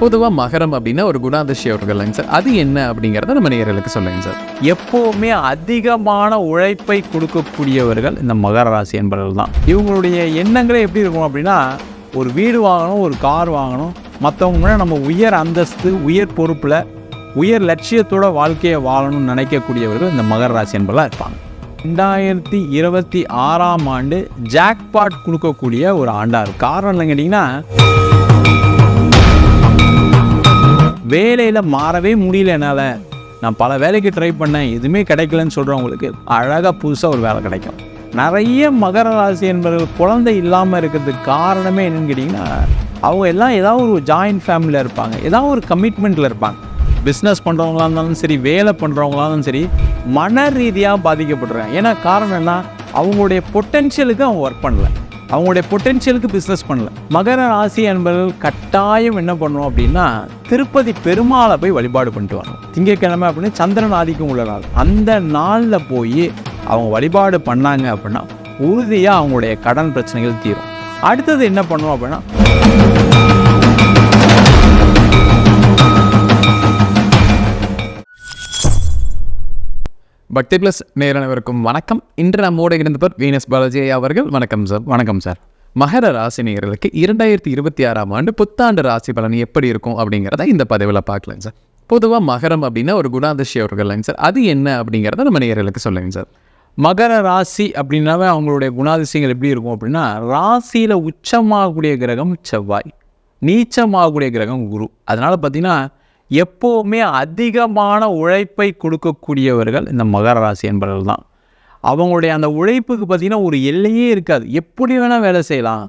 பொதுவாக மகரம் அப்படின்னா ஒரு குணாதிசயம் இருக்குல்லங்க சார். அது என்ன அப்படிங்கிறத நம்ம நேர்களுக்கு சொல்லுங்க சார். எப்போவுமே அதிகமான உழைப்பை கொடுக்கக்கூடியவர்கள் இந்த மகர ராசி என்பவர்கள் தான். இவங்களுடைய எண்ணங்களே எப்படி இருக்கும் அப்படின்னா ஒரு வீடு வாங்கணும் ஒரு கார் வாங்கணும் மற்றவங்க நம்ம உயர் அந்தஸ்து உயர் பொறுப்பில் உயர் லட்சியத்தோட வாழ்க்கையை வாழணும்னு நினைக்கக்கூடியவர்கள் இந்த மகர ராசி என்பவர்களாக இருப்பாங்க. ரெண்டாயிரத்தி இருபத்தி ஆறாம் ஆண்டு ஜாக்பாட் கொடுக்கக்கூடிய ஒரு ஆண்டாக இருக்கும் காரணம் என்னன்னு கேட்டிங்கன்னா வேலையில் மாறவே முடியல என்னால். நான் பல வேலைக்கு ட்ரை பண்ணேன். எதுவுமே கிடைக்கலன்னு சொல்கிறவங்களுக்கு அழகாக புதுசாக ஒரு வேலை கிடைக்கும். நிறைய மகர ராசி என்பவர்கள் குழந்தை இல்லாமல் இருக்கிறதுக்கு காரணமே என்னென்னு கேட்டிங்கன்னா அவங்க எல்லாம் ஏதாவது ஒரு ஜாயின்ட் ஃபேமிலியில் இருப்பாங்க. ஏதாவது ஒரு கமிட்மெண்ட்டில் இருப்பாங்க. பிஸ்னஸ் பண்ணுறவங்களா இருந்தாலும் சரி வேலை பண்ணுறவங்களா இருந்தாலும் சரி மன ரீதியாக பாதிக்கப்படுறாங்க. ஏன்னா காரணம் என்ன? அவங்களுடைய பொட்டென்ஷியலுக்கு அவங்க ஒர்க் பண்ணலை. அவங்களுடைய பொட்டென்ஷியலுக்கு பிஸ்னஸ் பண்ணல. மகர ராசி என்பவர்கள் கட்டாயம் என்ன பண்ணணும் அப்படின்னா திருப்பதி பெருமாளை போய் வழிபாடு பண்ணிட்டு வரணும். திங்கட்கிழமை அப்படின்னு சந்திரன் ஆதிக்கம் உள்ள நாள் அந்த நாளில் போய் அவங்க வழிபாடு பண்ணாங்க அப்படின்னா உறுதியாக அவங்களுடைய கடன் பிரச்சனைகள் தீரும். அடுத்தது என்ன பண்ணணும் அப்படின்னா பக்தி பிளஸ் நேரனவருக்கும் வணக்கம். இன்று நம்மோடு இருந்தவர் வீனஸ் பாலாஜி அவர்கள். வணக்கம் சார். வணக்கம் சார். மகர ராசி நேயர்களுக்கு இரண்டாயிரத்தி இருபத்தி ஆறாம் ஆண்டு புத்தாண்டு ராசி பலன் எப்படி இருக்கும் அப்படிங்கிறத இந்த பதிவில் பார்க்கலாங்க சார். பொதுவாக மகரம் அப்படின்னா ஒரு குணாதிசயம் இருக்குல்லங்க சார். அது என்ன அப்படிங்கிறத நம்ம நேயர்களுக்கு சொல்லுங்க சார். மகர ராசி அப்படின்னாவே அவங்களுடைய குணாதிசயங்கள் எப்படி இருக்கும் அப்படின்னா ராசியில் உச்சமாகக்கூடிய கிரகம் செவ்வாய் நீச்சமாகக்கூடிய கிரகம் குரு. அதனால் பார்த்திங்கன்னா எப்போவுமே அதிகமான உழைப்பை கொடுக்கக்கூடியவர்கள் இந்த மகர ராசி என்பவர்கள் தான். அவங்களுடைய அந்த உழைப்புக்கு பார்த்திங்கன்னா ஒரு எல்லையே இருக்காது. எப்படி வேணால் வேலை செய்யலாம்.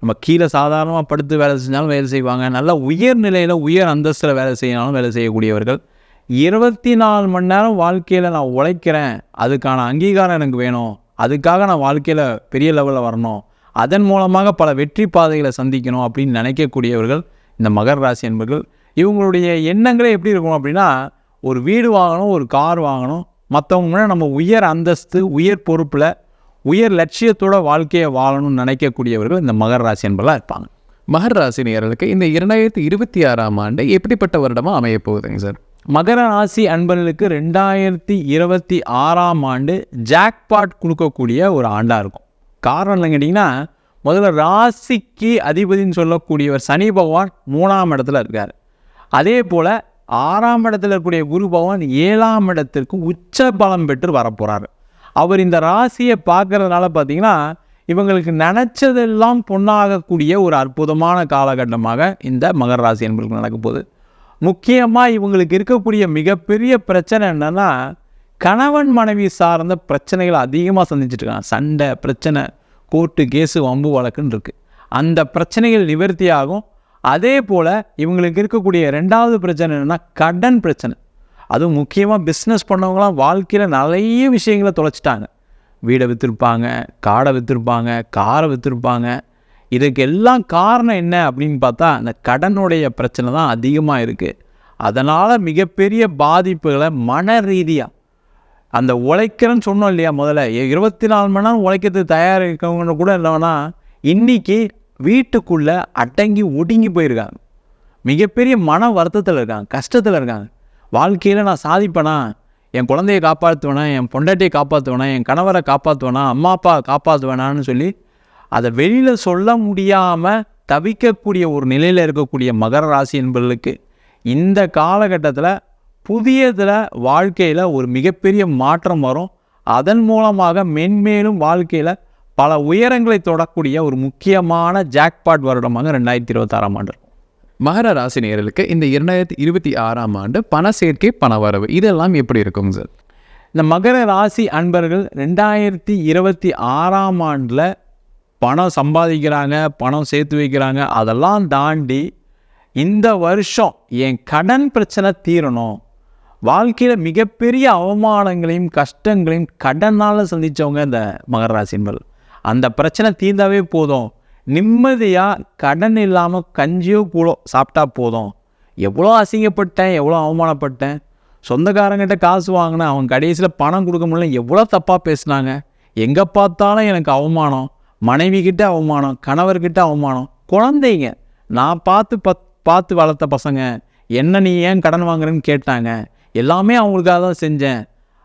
நம்ம கீழே சாதாரணமாக படுத்து வேலை செஞ்சாலும் வேலை செய்வாங்க. நல்ல உயர் நிலையில் உயர் அந்தஸ்தில் வேலை செய்யணாலும் வேலை செய்யக்கூடியவர்கள். இருபத்தி நாலு மணி நேரம் வாழ்க்கையில் நான் உழைக்கிறேன். அதுக்கான அங்கீகாரம் எனக்கு வேணும். அதுக்காக நான் வாழ்க்கையில் பெரிய லெவலில் வரணும். அதன் மூலமாக பல வெற்றி பாதைகளை சந்திக்கணும் அப்படின்னு நினைக்கக்கூடியவர்கள் இந்த மகர ராசி என்பர்கள். இவங்களுடைய எண்ணங்களே எப்படி இருக்கும் அப்படின்னா ஒரு வீடு வாங்கணும் ஒரு கார் வாங்கணும். மற்றவங்க நம்ம உயர் அந்தஸ்து உயர் பொறுப்பில் உயர் லட்சியத்தோட வாழ்க்கையை வாழணும்னு நினைக்கக்கூடியவர்கள் இந்த மகர ராசி என்பவர்களாக இருப்பாங்க. மகர ராசி நேயர்களுக்கு இந்த இரண்டாயிரத்தி இருபத்தி ஆறாம் ஆண்டு எப்படிப்பட்ட வருடமாக அமைய போகுதுங்க சார்? மகர ராசி அன்பர்களுக்கு ரெண்டாயிரத்தி இருபத்தி ஆறாம் ஆண்டு ஜாக்பாட் கொடுக்கக்கூடிய ஒரு ஆண்டாக இருக்கும். காரணம் என்னன்னு கேட்டிங்கன்னா முதல்ல ராசிக்கு அதிபதின்னு சொல்லக்கூடியவர் சனி பகவான் மூணாம் இடத்துல இருக்கார். அதே போல் ஆறாம் இடத்துல இருக்கக்கூடிய குரு பகவான் ஏழாம் இடத்திற்கு உச்ச பலம் பெற்று வரப்போகிறார் அவர் இந்த ராசியை பார்க்கறதுனால பார்த்தீங்கன்னா இவங்களுக்கு நினச்சதெல்லாம் பொண்ணாகக்கூடிய ஒரு அற்புதமான காலகட்டமாக இந்த மகர ராசி என்பவர்களுக்கு நடக்க போகுது. முக்கியமாக இவங்களுக்கு இருக்கக்கூடிய மிகப்பெரிய பிரச்சனை என்னென்னா கணவன் மனைவி சார்ந்த பிரச்சனைகளை அதிகமாக சந்திச்சிட்ருக்காங்க சண்டை பிரச்சனை கோர்ட்டு கேஸு வம்பு வழக்குன்னு இருக்குது அந்த பிரச்சனைகள் நிவர்த்தி ஆகும் அதே போல் இவங்களுக்கு இருக்கக்கூடிய ரெண்டாவது பிரச்சனை என்னென்னா கடன் பிரச்சனை. அதுவும் முக்கியமாக பிஸ்னஸ் பண்ணவங்களாம் வாழ்க்கையில் நிறைய விஷயங்களை தொலைச்சிட்டாங்க. வீடை விற்றுருப்பாங்க காடை விற்றுருப்பாங்க காரை விற்றுருப்பாங்க இதுக்கு எல்லாம் காரணம் என்ன அப்படின்னு பார்த்தா அந்த கடனுடைய பிரச்சனை தான் அதிகமாக இருக்குது அதனால் மிகப்பெரிய பாதிப்புகளை மன ரீதியாக அந்த உழைக்கிறேன்னு சொன்னோம் இல்லையா முதல்ல இருபத்தி நாலு மணி நேரம் உழைக்கிறதுக்கு தயாராக இருக்கவங்க கூட இல்லைன்னா இன்றைக்கி வீட்டுக்குள்ளே அடங்கி ஒடுங்கி போயிருக்காங்க. மிகப்பெரிய மன வருத்தத்தில் இருக்காங்க கஷ்டத்தில் இருக்காங்க. வாழ்க்கையில் நான் சாதிப்பேனா? என் குழந்தையை காப்பாற்றுவேனா என் பொண்டாட்டியை காப்பாற்றுவேனா என் கணவரை காப்பாற்றுவேனா அம்மா அப்பா காப்பாற்றுவேனான்னு சொல்லி அதை வெளியில் சொல்ல முடியாமல் தவிக்கக்கூடிய ஒரு நிலையில் இருக்கக்கூடிய மகர ராசி என்பவர்களுக்கு இந்த காலகட்டத்தில் புதியதில் வாழ்க்கையில் ஒரு மிகப்பெரிய மாற்றம் வரும். அதன் மூலமாக மென்மேலும் வாழ்க்கையில் பல உயரங்களை தொடக்கூடிய ஒரு முக்கியமான ஜாக்பாட் வருடமாக ரெண்டாயிரத்தி இருபத்தாறாம் ஆண்டு. மகர ராசினியர்களுக்கு இந்த இரண்டாயிரத்தி இருபத்தி ஆறாம் ஆண்டு பண சேர்க்கை பண வரவு இதெல்லாம் எப்படி இருக்கும் சார்? இந்த மகர ராசி அன்பர்கள் ரெண்டாயிரத்தி இருபத்தி ஆறாம் ஆண்டில் பணம் சம்பாதிக்கிறாங்க பணம் சேர்த்து வைக்கிறாங்க அதெல்லாம் தாண்டி இந்த வருஷம் என் கடன் பிரச்சனை தீரணும். வாழ்க்கையில் மிகப்பெரிய அவமானங்களையும் கஷ்டங்களையும் கடனால் சந்தித்தவங்க இந்த மகர ராசி அன்பர்கள். அந்த பிரச்சனை தீர்ந்தாவே போதும். நிம்மதியாக கடன் இல்லாமல் கஞ்சியோ கூழோ சாப்பிட்டா போதும். எவ்வளோ அசிங்கப்பட்டேன் எவ்வளோ அவமானப்பட்டேன். சொந்தக்காரங்கிட்ட காசு வாங்கினேன் அவங்க கடைசியில் பணம் கொடுக்க முடியல எவ்வளோ தப்பாக பேசினாங்க. எங்கே பார்த்தாலும் எனக்கு அவமானம். மனைவி கிட்ட அவமானம் கணவர்கிட்ட அவமானம். குழந்தைங்க நான் பார்த்து பத் பார்த்து வளர்த்த பசங்க என்ன நீ ஏன் கடன் வாங்குறேன்னு கேட்டாங்க. எல்லாமே அவங்களுக்காக தான் செஞ்சேன்.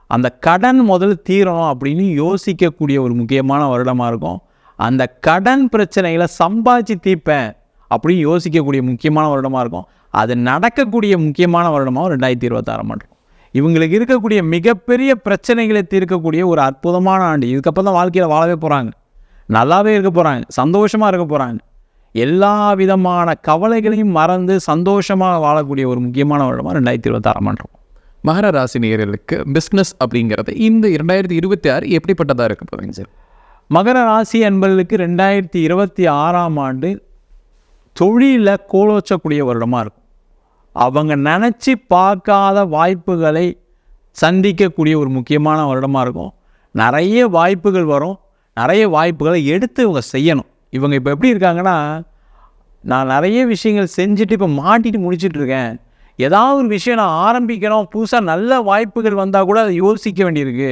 அந்த கடன் முதல்ல தீரணும் அப்படின்னு யோசிக்கக்கூடிய ஒரு முக்கியமான வருடமாக இருக்கும். அந்த கடன் பிரச்சனைகளை சம்பாதிச்சு தீர்ப்பேன் அப்படின்னு யோசிக்கக்கூடிய முக்கியமான வருடமாக இருக்கும். அது நடக்கக்கூடிய முக்கியமான வருடமாக ரெண்டாயிரத்தி இருபத்தாறாம் ஆண்டு. இவங்களுக்கு இருக்கக்கூடிய மிகப்பெரிய பிரச்சனைகளை தீர்க்கக்கூடிய ஒரு அற்புதமான ஆண்டு. இதுக்கப்புறம் தான் வாழ்க்கையில் வாழவே போகிறாங்க நல்லாவே இருக்க போகிறாங்க சந்தோஷமாக இருக்க போகிறாங்க எல்லா விதமான கவலைகளையும் மறந்து சந்தோஷமாக வாழக்கூடிய ஒரு முக்கியமான வருடமாக ரெண்டாயிரத்தி இருபத்தாறாம் ஆண்டு. மகர ராசி நேயர்களுக்கு பிஸ்னஸ் அப்படிங்கிறது இந்த இரண்டாயிரத்தி இருபத்தி ஆறு எப்படிப்பட்டதாக இருக்க போகிறீங்க சார். மகர ராசி என்பதற்கு ரெண்டாயிரத்தி இருபத்தி ஆறாம் ஆண்டு தொழிலில் கோலோச்சக்கூடிய வருடமாக இருக்கும். அவங்க நினச்சி பார்க்காத வாய்ப்புகளை சந்திக்கக்கூடிய ஒரு முக்கியமான வருடமாக இருக்கும். நிறைய வாய்ப்புகள் வரும். நிறைய வாய்ப்புகளை எடுத்து இவங்க செய்யணும். இவங்க இப்போ எப்படி இருக்காங்கன்னா நான் நிறைய விஷயங்கள் செஞ்சுட்டு இப்போ மாட்டிட்டு முடிச்சிட்டு இருக்கேன். ஏதாவது ஒரு விஷயம் நான் ஆரம்பிக்கணும். புதுசாக நல்ல வாய்ப்புகள் வந்தால் கூட அதை யோசிக்க வேண்டியிருக்கு.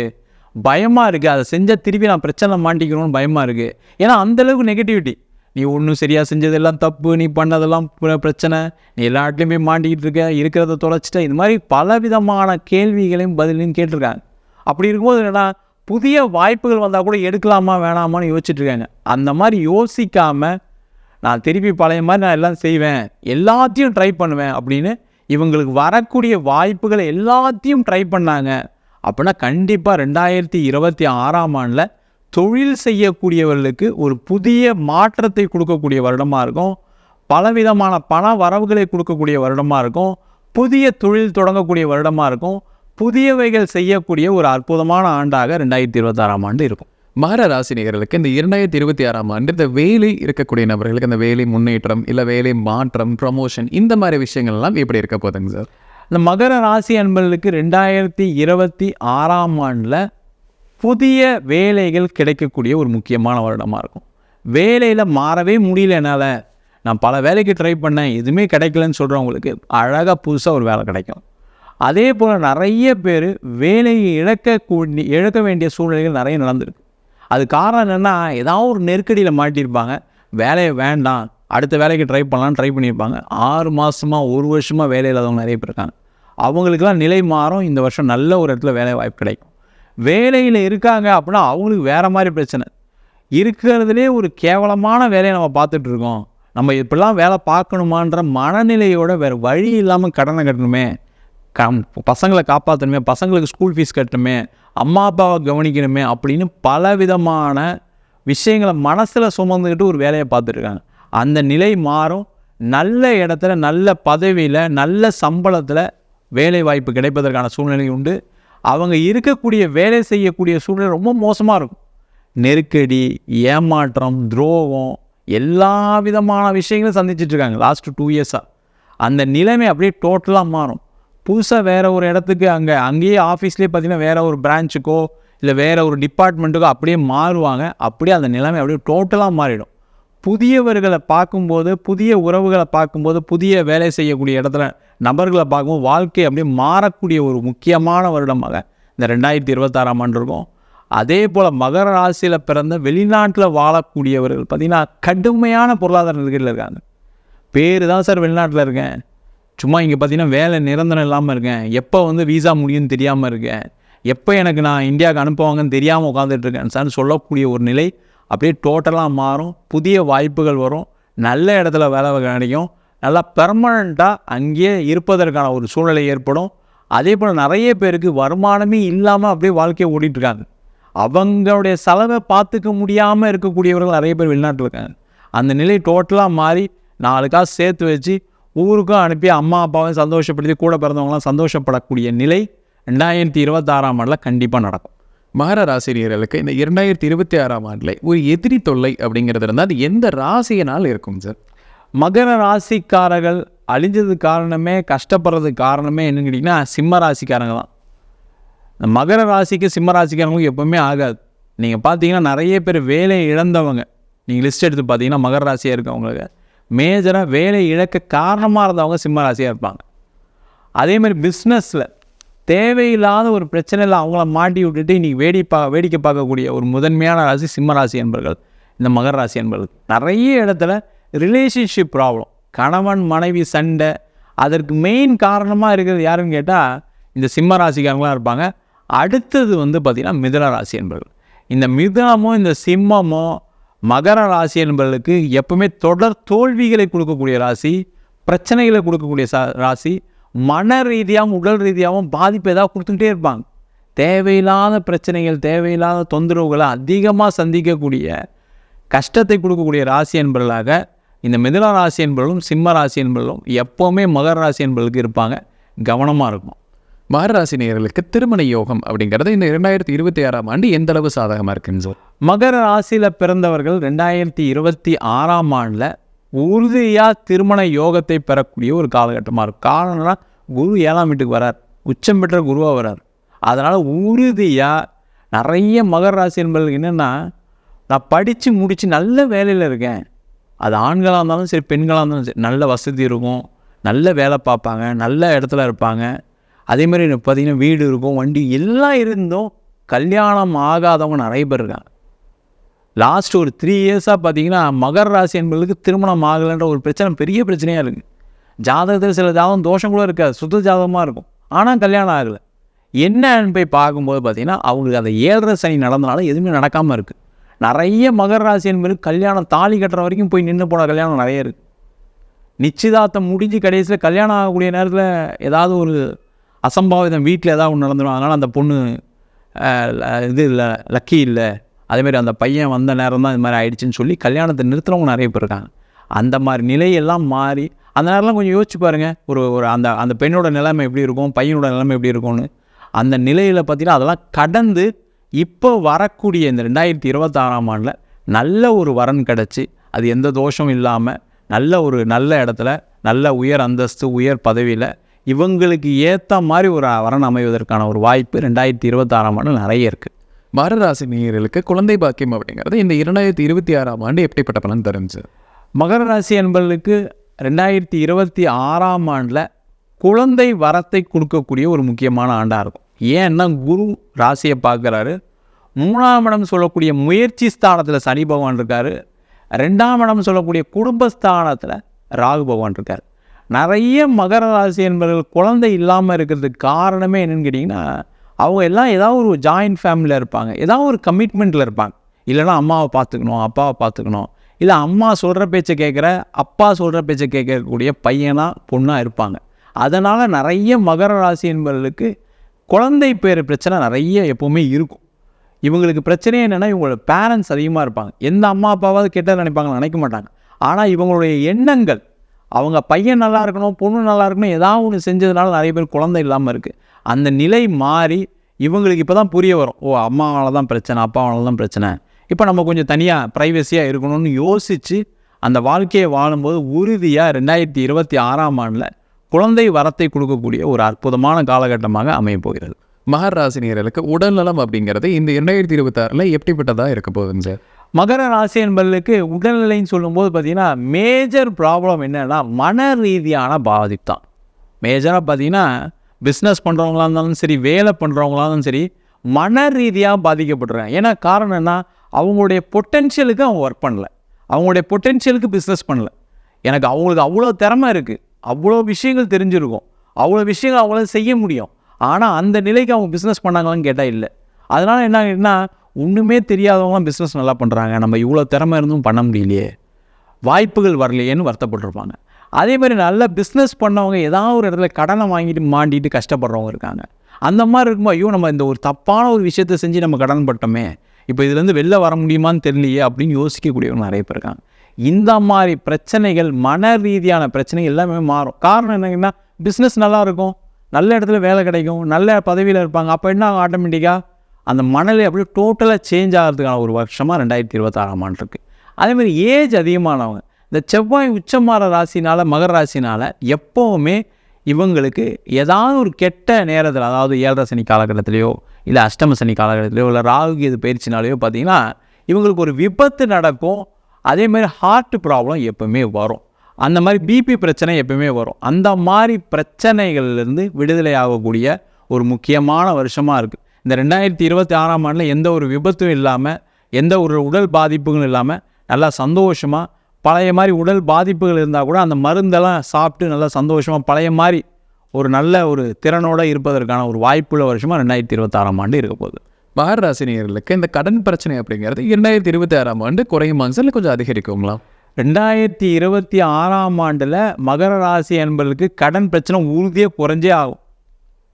பயமாக இருக்குது அதை செஞ்சால் திருப்பி நான் பிரச்சனை மாட்டிக்கணும்னு பயமாக இருக்குது ஏன்னா அந்தளவுக்கு நெகட்டிவிட்டி நீ ஒன்றும் சரியாக செஞ்சதெல்லாம் தப்பு. நீ பண்ணதெல்லாம் பிரச்சனை. நீ எல்லா இடத்துலையுமே மாட்டிக்கிட்டு இருக்க. இருக்கிறத தொலைச்சிட்ட. இது மாதிரி பல விதமான கேள்விகளையும் பதிலையும் கேட்டிருக்காங்க. அப்படி இருக்கும்போது என்னென்னா புதிய வாய்ப்புகள் வந்தால் கூட எடுக்கலாமா வேணாமான்னு யோசிச்சுட்ருக்காங்க அந்த மாதிரி யோசிக்காமல் நான் திருப்பி பழைய மாதிரி நான் எல்லாம் செய்வேன். எல்லாத்தையும் ட்ரை பண்ணுவேன் அப்படின்னு இவங்களுக்கு வரக்கூடிய வாய்ப்புகளை எல்லாத்தையும் ட்ரை பண்ணாங்க. அப்படின்னா கண்டிப்பாக ரெண்டாயிரத்தி இருபத்தி ஆறாம் ஆண்டில் தொழில் செய்யக்கூடியவர்களுக்கு ஒரு புதிய மாற்றத்தை கொடுக்கக்கூடிய வருடமாக இருக்கும். பலவிதமான பண வரவுகளை கொடுக்கக்கூடிய வருடமாக இருக்கும். புதிய தொழில் தொடங்கக்கூடிய வருடமாக இருக்கும். புதியவைகள் செய்யக்கூடிய ஒரு அற்புதமான ஆண்டாக ரெண்டாயிரத்தி இருபத்தாறாம் ஆண்டு இருக்கும். மகர ராசி இந்த இரண்டாயிரத்தி இருபத்தி ஆறாம் ஆண்டு இந்த வேலை இருக்கக்கூடிய நபர்களுக்கு அந்த வேலை முன்னேற்றம் இல்லை வேலை மாற்றம் ப்ரமோஷன் இந்த மாதிரி விஷயங்கள்லாம் எப்படி இருக்க போதுங்க சார்? இந்த மகர ராசி அன்பர்களுக்கு ரெண்டாயிரத்தி இருபத்தி ஆறாம் ஆண்டில் புதிய வேலைகள் கிடைக்கக்கூடிய ஒரு முக்கியமான வருடமாக இருக்கும். வேலையில் மாறவே முடியல என்னால். நான் பல வேலைக்கு ட்ரை பண்ணேன் எதுவுமே கிடைக்கலன்னு சொல்கிறவங்களுக்கு அழகாக புதுசாக ஒரு வேலை கிடைக்கும். அதே போல் நிறைய பேர் வேலையை இழக்கக்கூடிய இழக்க வேண்டிய சூழ்நிலைகள் நிறைய நடந்திருக்கு. அது காரணம் என்னென்னா ஏதாவது ஒரு நெருக்கடியில் மாட்டியிருப்பாங்க. வேலையை வேண்டாம். அடுத்த வேலைக்கு ட்ரை பண்ணலாம்னு ட்ரை பண்ணியிருப்பாங்க. ஆறு மாதமாக ஒரு வருஷமாக வேலை இல்லாதவங்க நிறைய பேர் இருக்காங்க. அவங்களுக்கெல்லாம் நிலை மாறும். இந்த வருஷம் நல்ல ஒரு இடத்துல வேலை வாய்ப்பு கிடைக்கும். வேலையில் இருக்காங்க அப்படின்னா அவங்களுக்கு வேறு மாதிரி பிரச்சனை. இருக்கிறதுலே ஒரு கேவலமான வேலையை நம்ம பார்த்துட்ருக்கோம் நம்ம இப்படிலாம் வேலை பார்க்கணுமான்ற மனநிலையோட வேறு வழி இல்லாமல் கடனை கட்டணுமே. கம் பசங்களை காப்பாற்றணுமே பசங்களுக்கு ஸ்கூல் ஃபீஸ் கட்டணுமே. அம்மா அப்பாவை கவனிக்கணுமே அப்படின்னு பல விதமான விஷயங்களை மனசில் சுமந்துக்கிட்டு ஒரு வேலையை பார்த்துருக்காங்க அந்த நிலை மாறும். நல்ல இடத்துல நல்ல பதவியில் நல்ல சம்பளத்தில் வேலை வாய்ப்பு கிடைப்பதற்கான சூழ்நிலை உண்டு. அவங்க இருக்கக்கூடிய வேலை செய்யக்கூடிய சூழ்நிலை ரொம்ப மோசமாக இருக்கும். நெருக்கடி ஏமாற்றம் துரோகம் எல்லா விதமான விஷயங்களும் சந்திச்சிட்டு இருக்காங்க. லாஸ்ட் டூ இயர்ஸாக அந்த நிலைமை அப்படியே டோட்டலாக மாறும். புதுசாக வேறு ஒரு இடத்துக்கு அங்கே அங்கேயே ஆஃபீஸ்லேயே பார்த்தீங்கன்னா வேறு ஒரு பிரான்ச்சுக்கோ இல்லை வேறு ஒரு டிபார்ட்மெண்ட்டுக்கோ அப்படியே மாறுவாங்க. அப்படியே அந்த நிலைமை அப்படியே டோட்டலாக மாறிடும். புதியவர்களை பார்க்கும்போது புதிய உறவுகளை பார்க்கும்போது புதிய வேலை செய்யக்கூடிய இடத்துல நபர்களை பார்க்கும்போது வாழ்க்கை அப்படியே மாறக்கூடிய ஒரு முக்கியமான வருடமாக இந்த ரெண்டாயிரத்தி இருபத்தாறாம் ஆண்டு இருக்கும். அதே போல் மகர ராசியில் பிறந்த வெளிநாட்டில் வாழக்கூடியவர்கள் பார்த்திங்கன்னா கடுமையான பொருளாதார நெருக்கடியில் இருக்காங்க. பேர் தான் சார் வெளிநாட்டில் இருக்கேன். சும்மா இங்கே பார்த்தீங்கன்னா வேலை நிரந்தரம் இல்லாமல் இருக்கேன். எப்போ வந்து வீசா முடியும்னு தெரியாமல் இருக்கேன். எப்போ எனக்கு நான் இந்தியாவுக்கு அனுப்புவாங்கன்னு தெரியாமல் உட்காந்துட்டு இருக்கேன். சொல்லக்கூடிய ஒரு நிலை அப்படியே டோட்டலாக மாறும். புதிய வாய்ப்புகள் வரும். நல்ல இடத்துல வேலை கிடைக்கும். நல்லா பெர்மனண்ட்டாக அங்கேயே இருப்பதற்கான ஒரு சூழ்நிலை ஏற்படும். அதே போல் நிறைய பேருக்கு வருமானமே இல்லாமல் அப்படியே வாழ்க்கையை ஓடிட்டுருக்காங்க அவங்களுடைய செலவை பார்த்துக்க முடியாமல் இருக்கக்கூடியவர்கள் நிறைய பேர் வெளிநாட்டில் இருக்காங்க. அந்த நிலை டோட்டலாக மாறி நாலு காசு சேர்த்து வச்சு ஊருக்கும் அனுப்பி அம்மா அப்பாவையும் சந்தோஷப்படுத்தி கூட பிறந்தவங்களாம் சந்தோஷப்படக்கூடிய நிலை ரெண்டாயிரத்தி இருபத்தாறாம் ஆண்டில் கண்டிப்பாக நடக்கும். மகர ராசினியர்களுக்கு இந்த இரண்டாயிரத்தி இருபத்தி ஆறாம் ஆண்டில் ஒரு எதிரி தொல்லை அப்படிங்கிறது இருந்தால் அது எந்த ராசியினால் இருக்கும் சார் மகர ராசிக்காரர்கள் அழிஞ்சது காரணமே கஷ்டப்படுறதுக்கு காரணமே என்னன்னு கேட்டிங்கன்னா சிம்ம ராசிக்காரங்க தான். மகர ராசிக்கு சிம்ம ராசிக்காரங்களுக்கு எப்பவுமே ஆகாது. நீங்கள் பார்த்தீங்கன்னா நிறைய பேர் வேலையை இழந்தவங்க. நீங்கள் லிஸ்ட் எடுத்து பார்த்தீங்கன்னா மகர ராசியாக இருக்கவங்களுக்கு. மேஜராக வேலை இழக்க காரணமாக இருந்தவங்க சிம்ம ராசியாக இருப்பாங்க. அதே மாதிரி பிஸ்னஸில் தேவையில்லாத ஒரு பிரச்சனையில் அவங்கள மாட்டி விட்டுட்டு இன்றைக்கி வேடிப்பா வேடிக்கை பார்க்கக்கூடிய ஒரு முதன்மையான ராசி சிம்ம ராசி என்பர்கள் இந்த மகர ராசி என்பர்கள். நிறைய இடத்துல ரிலேஷன்ஷிப் ப்ராப்ளம் கணவன் மனைவி சண்டை. அதற்கு மெயின் காரணமாக இருக்கிறது யாருன்னு கேட்டால் இந்த சிம்மராசிக்காரங்களாம் இருப்பாங்க. அடுத்தது வந்து பார்த்திங்கன்னா மிதுன ராசி என்பர்கள். இந்த மிதுனமோ இந்த சிம்மமோ மகர ராசி என்பவர்களுக்கு எப்பவுமே தொடர் தோல்விகளை கொடுக்கக்கூடிய ராசி பிரச்சனைகளை கொடுக்கக்கூடிய சா ராசி மன ரீதியாகவும் உடல் ரீதியாகவும் பாதிப்பு ஏதாவது கொடுத்துக்கிட்டே இருப்பாங்க. தேவையில்லாத பிரச்சனைகள் தேவையில்லாத தொந்தரவுகளை அதிகமாக சந்திக்கக்கூடிய கஷ்டத்தை கொடுக்கக்கூடிய ராசி என்பவர்களாக இந்த மிதுன ராசி என்பவர்களும் சிம்ம ராசி என்பவர்களும் எப்போவுமே மகர ராசி என்பவர்களுக்கு இருப்பாங்க. கவனமாக இருக்கும் மகராசி நேர்களுக்கு திருமண யோகம் அப்படிங்கிறது இந்த இரண்டாயிரத்தி இருபத்தி ஆறாம் ஆண்டு எந்த அளவு சாதகமாக இருக்குன்னு சொல் மகர ராசியில் பிறந்தவர்கள் ரெண்டாயிரத்தி இருபத்தி ஆறாம் ஆண்டில் உறுதியாக திருமண யோகத்தை பெறக்கூடிய ஒரு காலகட்டமாக இருக்கும். காரணம்னா குரு ஏழாம் வீட்டுக்கு வரார். உச்சம் பெற்ற குருவாக வரார். அதனால் உறுதியாக நிறைய மகர ராசி என்பது என்னென்னா நான் படித்து முடித்து நல்ல வேலையில் இருக்கேன். அது ஆண்களாக இருந்தாலும் சரி பெண்களாக இருந்தாலும் சரி நல்ல வசதி இருக்கும் நல்ல வேலை பார்ப்பாங்க நல்ல இடத்துல இருப்பாங்க. அதே மாதிரி பார்த்திங்கன்னா வீடு இருக்கும் வண்டி எல்லாம் இருந்தும் கல்யாணம் ஆகாதவங்க நிறைய பேர் இருக்காங்க. லாஸ்ட் ஒரு த்ரீ இயர்ஸாக பார்த்தீங்கன்னா மகர ராசி என்பதுக்கு திருமணம் ஆகலைன்ற ஒரு பிரச்சனை பெரிய பிரச்சனையாக இருக்குது ஜாதகத்தில் சில ஜாதகம் தோஷம் கூட இருக்காது சுத்த ஜாதகமாக இருக்கும். ஆனால் கல்யாணம் ஆகலை. என்னன்னு போய் பார்க்கும்போது பார்த்தீங்கன்னா அவங்களுக்கு அந்த ஏழரை சனி நடந்தனால எதுவுமே நடக்காமல் இருக்குது நிறைய மகர ராசி என்பது கல்யாணம் தாலி கட்டுற வரைக்கும் போய் நின்று போன கல்யாணம் நிறைய இருக்குது நிச்சயதார்த்தம் முடிஞ்சு கடைசியில் கல்யாணம் ஆகக்கூடிய நேரத்தில் ஏதாவது ஒரு அசம்பாவிதம் வீட்டில் ஏதாவது ஒன்று நடந்துடும் அதனால் அந்த பொண்ணு இது இல்லை லக்கி இல்லை. அதேமாதிரி அந்த பையன் வந்த நேரம் தான் இது மாதிரி ஆயிடுச்சுன்னு சொல்லி கல்யாணத்தை நிறுத்துறவங்க நிறைய பேர் இருக்காங்க. அந்த மாதிரி நிலையெல்லாம் மாறி அந்த நேரம்லாம் கொஞ்சம் யோசிச்சு பாருங்கள் ஒரு ஒரு அந்த அந்த பெண்ணோட நிலைமை எப்படி இருக்கும்? பையனோட நிலைமை எப்படி இருக்கும்னு. அந்த நிலையில் பார்த்தீங்கன்னா அதெல்லாம் கடந்து இப்போ வரக்கூடிய இந்த ரெண்டாயிரத்தி இருபத்தாறாம் ஆண்டில் நல்ல ஒரு வரன் கிடச்சி அது எந்த தோஷமும் இல்லாமல் நல்ல ஒரு நல்ல இடத்துல நல்ல உயர் அந்தஸ்து உயர் பதவியில் இவங்களுக்கு ஏற்ற மாதிரி ஒரு வரன் அமைவதற்கான ஒரு வாய்ப்பு ரெண்டாயிரத்தி இருபத்தாறாம் ஆண்டு நிறைய இருக்குது மகர ராசி நேயர்களுக்கு குழந்தை பாக்கியம் அப்படிங்கிறது இந்த இரண்டாயிரத்தி இருபத்தி ஆறாம் ஆண்டு எப்படிப்பட்ட பலன் தரும் சார் மகர ராசி என்பவர்களுக்கு ரெண்டாயிரத்தி இருபத்தி ஆறாம் ஆண்டில் குழந்தை வரத்தை கொடுக்கக்கூடிய ஒரு முக்கியமான ஆண்டாக இருக்கும். ஏன்னா குரு ராசியை பார்க்குறாரு. மூணாம் இடம் சொல்லக்கூடிய முயற்சி ஸ்தானத்தில் சனி பகவான் இருக்கார். ரெண்டாம் இடம் சொல்லக்கூடிய குடும்பஸ்தானத்தில் ராகு பகவான் இருக்கார். நிறைய மகர ராசி என்பவர்கள் குழந்தை இல்லாமல் இருக்கிறதுக்கு காரணமே என்னென்னு கேட்டிங்கன்னா அவங்க எல்லாம் ஏதாவது ஒரு ஜாயின்ட் ஃபேமிலியில் இருப்பாங்க. ஏதாவது ஒரு கமிட்மெண்ட்டில் இருப்பாங்க. இல்லைன்னா அம்மாவை பார்த்துக்கணும் அப்பாவை பார்த்துக்கணும். இல்லை அம்மா சொல்கிற பேச்சை கேட்குற அப்பா சொல்கிற பேச்சை கேட்கக்கூடிய பையனாக பொண்ணாக இருப்பாங்க. அதனால் நிறைய மகர ராசி என்பவர்களுக்கு குழந்தை பேர் பிரச்சனை நிறைய எப்போவுமே இருக்கும். இவங்களுக்கு பிரச்சனை என்னென்னா இவங்களோட பேரண்ட்ஸ் அதிகமாக இருப்பாங்க. எந்த அம்மா அப்பாவாவது கெட்டது நினைப்பாங்கன்னு நினைக்க மாட்டாங்க. ஆனால் இவங்களுடைய எண்ணங்கள் அவங்க பையன் நல்லா இருக்கணும் பொண்ணு நல்லா இருக்கணும் ஏதாவது ஒன்று செஞ்சதுனால நிறைய பேர் குழந்தை இல்லாமல் இருக்குது அந்த நிலை மாறி இவங்களுக்கு இப்போ தான் புரிய வரும். ஓ அம்மாவால் தான் பிரச்சனை அப்பாவால் தான் பிரச்சனை. இப்போ நம்ம கொஞ்சம் தனியாக ப்ரைவசியாக இருக்கணும்னு யோசித்து அந்த வாழ்க்கையை வாழும்போது உறுதியாக ரெண்டாயிரத்தி இருபத்தி ஆறாம் ஆண்டில் குழந்தை வரத்தை கொடுக்கக்கூடிய ஒரு அற்புதமான காலகட்டமாக அமையப் போகிறது. மகர ராசினியர்களுக்கு உடல்நலம் அப்படிங்கிறது இந்த இரண்டாயிரத்தி இருபத்தாறில் எப்படிப்பட்டதாக இருக்க போகுதுங்க சார்? மகர ராசி என்பவர்களுக்கு உடல்நிலைன்னு சொல்லும்போது பார்த்திங்கன்னா மேஜர் ப்ராப்ளம் என்னென்னா மன ரீதியான பாதிப்பு தான். மேஜராக பார்த்தீங்கன்னா பிஸ்னஸ் பண்ணுறவங்களா இருந்தாலும் சரி வேலை பண்ணுறவங்களா இருந்தாலும் சரி மன ரீதியாக பாதிக்கப்பட்டுறாங்க ஏன்னா காரணம் என்ன? அவங்களுடைய பொட்டென்ஷியலுக்கு அவங்க ஒர்க் பண்ணல. அவங்களுடைய பொட்டென்ஷியலுக்கு பிஸ்னஸ் பண்ணல. எனக்கு அவங்களுக்கு அவ்வளோ திறமை இருக்குது அவ்வளோ விஷயங்கள் தெரிஞ்சிருக்கும். அவ்வளோ விஷயங்கள் அவங்களால செய்ய முடியும். ஆனால் அந்த நிலைக்கு அவங்க பிஸ்னஸ் பண்ணாங்களான்னு கேட்டால் இல்லை. அதனால் என்ன ஆகுதுன்னா ஒன்றுமே தெரியாதவங்களாம் பிஸ்னஸ் நல்லா பண்ணுறாங்க நம்ம இவ்வளோ திறமை இருந்தும் பண்ண முடியலையே. வாய்ப்புகள் வரலையேன்னு வருத்தப்பட்டிருப்பாங்க. அதே மாதிரி நல்ல பிஸ்னஸ் பண்ணவங்க ஏதாவது ஒரு இடத்துல கடனை வாங்கிட்டு மாண்டிட்டு கஷ்டப்படுறவங்க இருக்காங்க. அந்த மாதிரி இருக்கும்போது ஐயோ நம்ம இந்த ஒரு தப்பான ஒரு விஷயத்தை செஞ்சு நம்ம கடன் பட்டோமே இப்போ இதுலேருந்து வெளில வர முடியுமான்னு தெரியலையே அப்படின்னு யோசிக்கக்கூடியவங்க நிறைய பேர் இருக்காங்க. இந்த மாதிரி பிரச்சனைகள் மன ரீதியான பிரச்சனைகள் எல்லாமே மாறும். காரணம் என்னங்கன்னா பிஸ்னஸ் நல்லா இருக்கும். நல்ல இடத்துல வேலை கிடைக்கும். நல்ல பதவியில் இருப்பாங்க. அப்போ என்ன ஆட்டோமேட்டிக்காக அந்த மனநிலை அப்படியே டோட்டலாக சேஞ்ச் ஆகிறதுக்கான ஒரு வருஷமாக ரெண்டாயிரத்தி இருபத்தாறாம் ஆண்டு இருக்குது அதேமாதிரி ஏஜ் அதிகமானவங்க இந்த செவ்வாய் உச்சமார ராசினால் மகர ராசினால் எப்போவுமே இவங்களுக்கு ஏதாவது ஒரு கெட்ட நேரத்தில் அதாவது ஏழரை சனி காலகட்டத்திலையோ இல்லை அஷ்டம சனி காலகட்டத்திலையோ இல்லை ராகு இது பயிற்சினாலேயோ பார்த்தீங்கன்னா இவங்களுக்கு ஒரு விபத்து நடக்கும். அதே மாதிரி ஹார்ட் ப்ராப்ளம் எப்போவுமே வரும். அந்த மாதிரி பிபி பிரச்சனை எப்பவுமே வரும். அந்த மாதிரி பிரச்சனைகள்லேருந்து விடுதலை ஆகக்கூடிய ஒரு முக்கியமான வருஷமாக இருக்குது இந்த ரெண்டாயிரத்தி இருபத்தி ஆறாம் ஆண்டில் எந்த ஒரு விபத்தும் இல்லாமல் எந்த ஒரு உடல் பாதிப்புகளும் இல்லாமல் நல்லா சந்தோஷமாக பழைய மாதிரி உடல் பாதிப்புகள் இருந்தால் கூட அந்த மருந்தெல்லாம் சாப்பிட்டு நல்லா சந்தோஷமாக பழைய மாதிரி ஒரு நல்ல ஒரு திறனோடு இருப்பதற்கான ஒரு வாய்ப்புள்ள வருஷமாக ரெண்டாயிரத்தி இருபத்தாறாம் ஆண்டு இருக்க போகுது. மகர ராசினியர்களுக்கு இந்த கடன் பிரச்சனை அப்படிங்கிறது இரண்டாயிரத்தி இருபத்தி ஆறாம் ஆண்டு குறையுமா சார் இல்லை கொஞ்சம் அதிகரிக்குங்களா? ரெண்டாயிரத்தி இருபத்தி ஆறாம் ஆண்டில் மகர ராசி என்பதற்கு கடன் பிரச்சனை உறுதியாக குறைஞ்சே ஆகும்.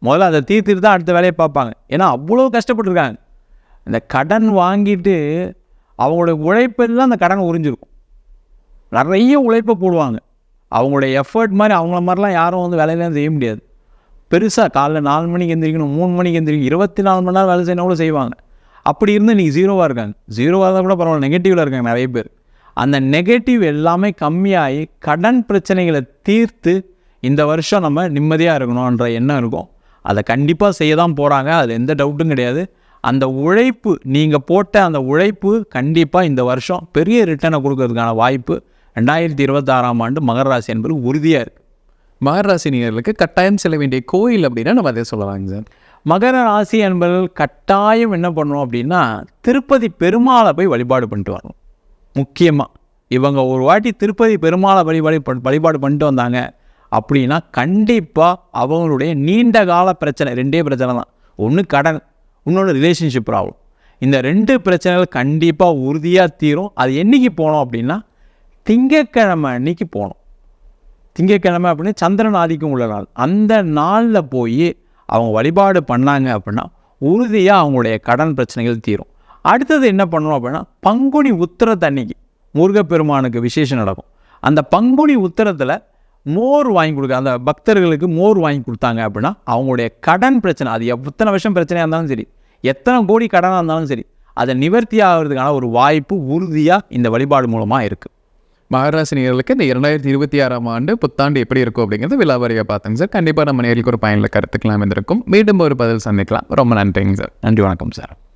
முதல்ல அதை தீர்த்துட்டு தான் அடுத்த வேலையை பார்ப்பாங்க. ஏன்னா அவ்வளோ கஷ்டப்பட்டுருக்காங்க. இந்த கடன் வாங்கிட்டு அவங்களுடைய உழைப்பெல்லாம் அந்த கடன் உறிஞ்சிருக்கும். நிறைய உழைப்பை போடுவாங்க. அவங்களுடைய எஃபர்ட் மாதிரி அவங்கள மாதிரிலாம் யாரும் வந்து வேலையெல்லாம் செய்ய முடியாது. பெருசாக காலைல நாலு மணிக்கு எந்திரிக்கணும் மூணு மணிக்கு எந்திரிக்கணும் இருபத்தி நாலு மணி நேரம் வேலை செய்யணும் கூட செய்வாங்க. அப்படி இருந்து இன்றைக்கி ஜீரோவாக இருக்காங்க. ஜீரோவாக இருந்தால் கூட பரவாயில்ல நெகட்டிவில் இருக்காங்க நிறைய பேர். அந்த நெகட்டிவ் எல்லாமே கம்மியாகி கடன் பிரச்சனைகளை தீர்த்து இந்த வருஷம் நம்ம நிம்மதியாக இருக்கணுன்ற எண்ணம் இருக்கும். அதை கண்டிப்பாக செய்ய தான் போகிறாங்க அதில் எந்த டவுட்டும் கிடையாது. அந்த உழைப்பு நீங்கள் போட்ட அந்த உழைப்பு கண்டிப்பாக இந்த வருஷம் பெரிய ரிட்டர்னை கொடுக்கறதுக்கான வாய்ப்பு ரெண்டாயிரத்தி இருபத்தாறாம் ஆண்டு மகர ராசி என்பது உறுதியாக இருக்குது மகர ராசினியர்களுக்கு கட்டாயம் செல்ல வேண்டிய கோயில் அப்படின்னா நம்ம அதே சொல்லலாங்க சார். மகர ராசி என்பவர்கள் கட்டாயம் என்ன பண்ணணும் அப்படின்னா திருப்பதி பெருமாளை போய் வழிபாடு பண்ணிட்டு வரணும். முக்கியமாக இவங்க ஒரு வாட்டி திருப்பதி பெருமாளை வழிபாடு வழிபாடு பண்ணிட்டு வந்தாங்க. அப்படின்னா கண்டிப்பாக அவங்களுடைய நீண்ட கால பிரச்சனை ரெண்டே பிரச்சனை தான். ஒன்று கடன் இன்னொன்று ரிலேஷன்ஷிப் ப்ராப்ளம் இந்த ரெண்டு பிரச்சனைகள் கண்டிப்பாக உறுதியாக தீரும். அது என்னைக்கு போனோம் அப்படின்னா திங்கட்கிழமை அன்னைக்கு போகணும் திங்கட்கிழமை அப்படின்னு சந்திரன் ஆதிக்கம் உள்ள நாள். அந்த நாளில் போய் அவங்க வழிபாடு பண்ணாங்க அப்படின்னா உறுதியாக அவங்களுடைய கடன் பிரச்சனைகள் தீரும். அடுத்தது என்ன பண்ணணும் அப்படின்னா பங்குனி உத்திரத்து அன்னைக்கு முருகப்பெருமானுக்கு விசேஷம் நடக்கும். அந்த பங்குனி உத்திரத்தில் மோர் வாங்கி கொடுக்க அந்த பக்தர்களுக்கு மோர் வாங்கி கொடுத்தாங்க அப்படின்னா அவங்களுடைய கடன் பிரச்சனை அது எத்தனை வருஷம் பிரச்சனையாக இருந்தாலும் சரி எத்தனை கோடி கடனாக இருந்தாலும் சரி அதை நிவர்த்தி ஆகிறதுக்கான ஒரு வாய்ப்பு உறுதியாக இந்த வழிபாடு மூலமாக இருக்குது மகராசினியர்களுக்கு இந்த இரண்டாயிரத்தி இருபத்தி ஆறாம் ஆண்டு புத்தாண்டு எப்படி இருக்கும் அப்படிங்கிறது விலாவரியாக பார்த்தேங்க சார். கண்டிப்பாக நம்ம நேர்களுக்கு ஒரு பயனில் கருத்துக்கலாம் இருந்திருக்கும் மீண்டும் ஒரு பதில் சந்திக்கலாம். ரொம்ப நன்றிங்க சார். நன்றி வணக்கம் சார்.